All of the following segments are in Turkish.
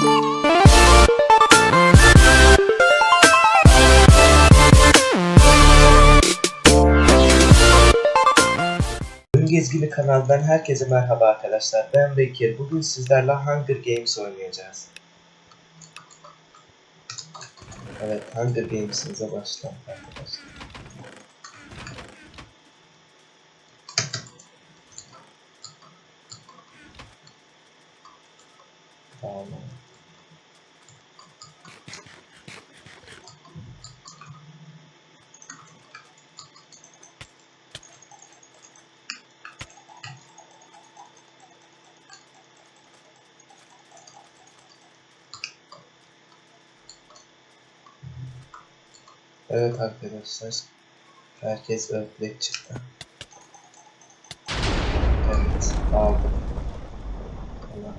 Oyun Gezgini kanalından herkese merhaba arkadaşlar. Ben Bekir. Bugün sizlerle Hunger Games oynayacağız. Evet, Hunger Games'imize başlayalım arkadaşlar. Tamam. Evet arkadaşlar. Herkes örtlek çıktı. Evet aldım. Allah.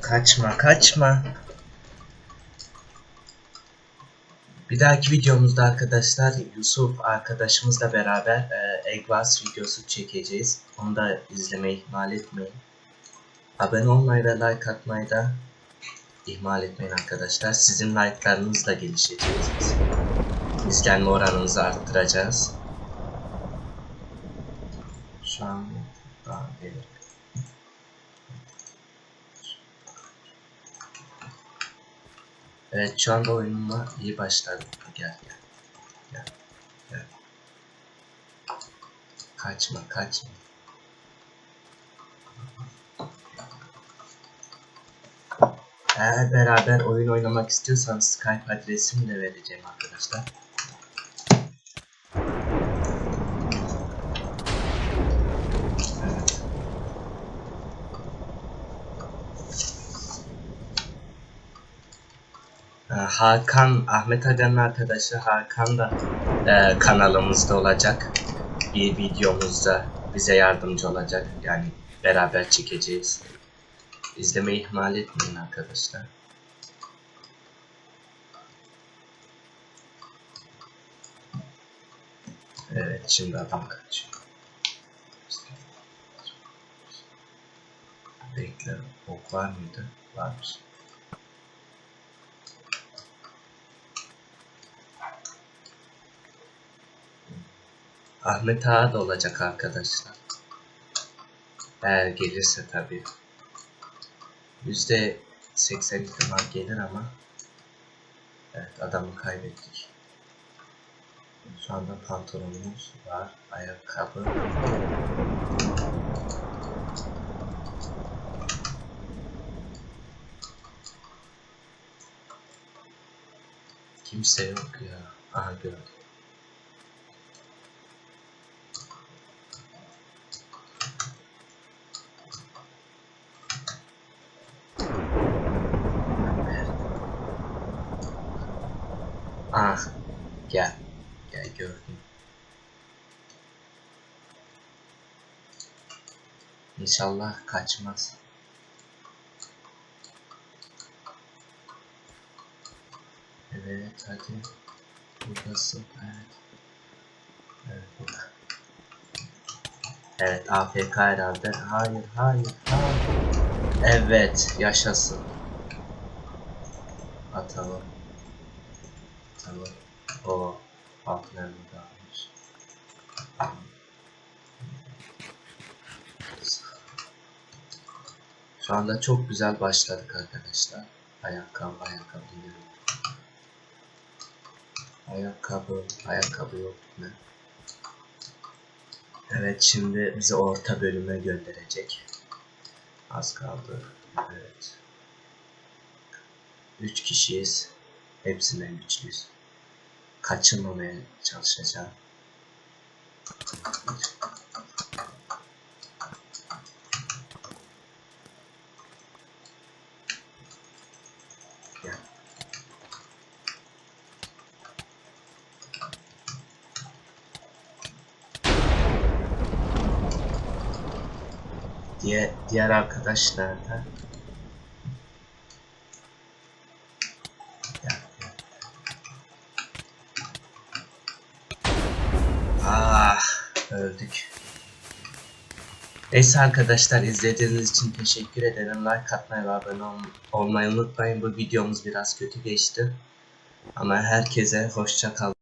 Kaçma kaçma. Bir dahaki videomuzda arkadaşlar Yusuf arkadaşımızla beraber e, Eggwars videosu çekeceğiz. Onu da izlemeyi ihmal etmeyin. Abone olmayı ve like atmayı da ihmal etmeyin arkadaşlar. Sizin like'larınızla gelişeceğiz. İzlenme oranımızı arttıracağız. Şu an daha gelir. Evet şu anda oyunuma iyi başladı. Gel gel. Gel. Gel. Kaçma kaçma. Eğer beraber oyun oynamak istiyorsanız Skype adresimi de vereceğim arkadaşlar. Hakan, Ahmet Aga'nın arkadaşı Hakan da e, kanalımızda olacak. Bir videomuzda bize yardımcı olacak. Yani beraber çekeceğiz. İzlemeyi ihmal etmeyin arkadaşlar. Evet şimdi adam kaçıyor. Bekle, ok var mıydı? Varmış. Ahmet Ağa da olacak arkadaşlar. Eğer gelirse tabii. Yüzde seksen ihtimal gelir ama Evet adamı kaybettik. Şu anda pantolonumuz var, ayakkabı. Kimse yok ya. Aha gördüm. Ah, gel. Gel gördüm. İnşallah kaçmaz. Evet hadi. Buradasın. Evet. Evet burada. Evet AFK herhalde. Hayır hayır hayır. Evet yaşasın. Atalım. Tamam. O altlarını da almış. Şu anda çok güzel başladık arkadaşlar. Ayakkabı, ayakkabı diyorum. Ayakkabı, ayakkabı yok mu? Evet şimdi bizi orta bölüme gönderecek. Az kaldı. Evet. 3 kişiyiz. Hepsinden güçlüyüz. Kaçırmamaya çalışacağım. Diye, diğer arkadaş nerede? Gel, gel. Ah öldük. Neyse arkadaşlar izlediğiniz için teşekkür ederim. Like atmayı ve abone ol- olmayı unutmayın. Bu videomuz biraz kötü geçti. Ama herkese hoşça kalın.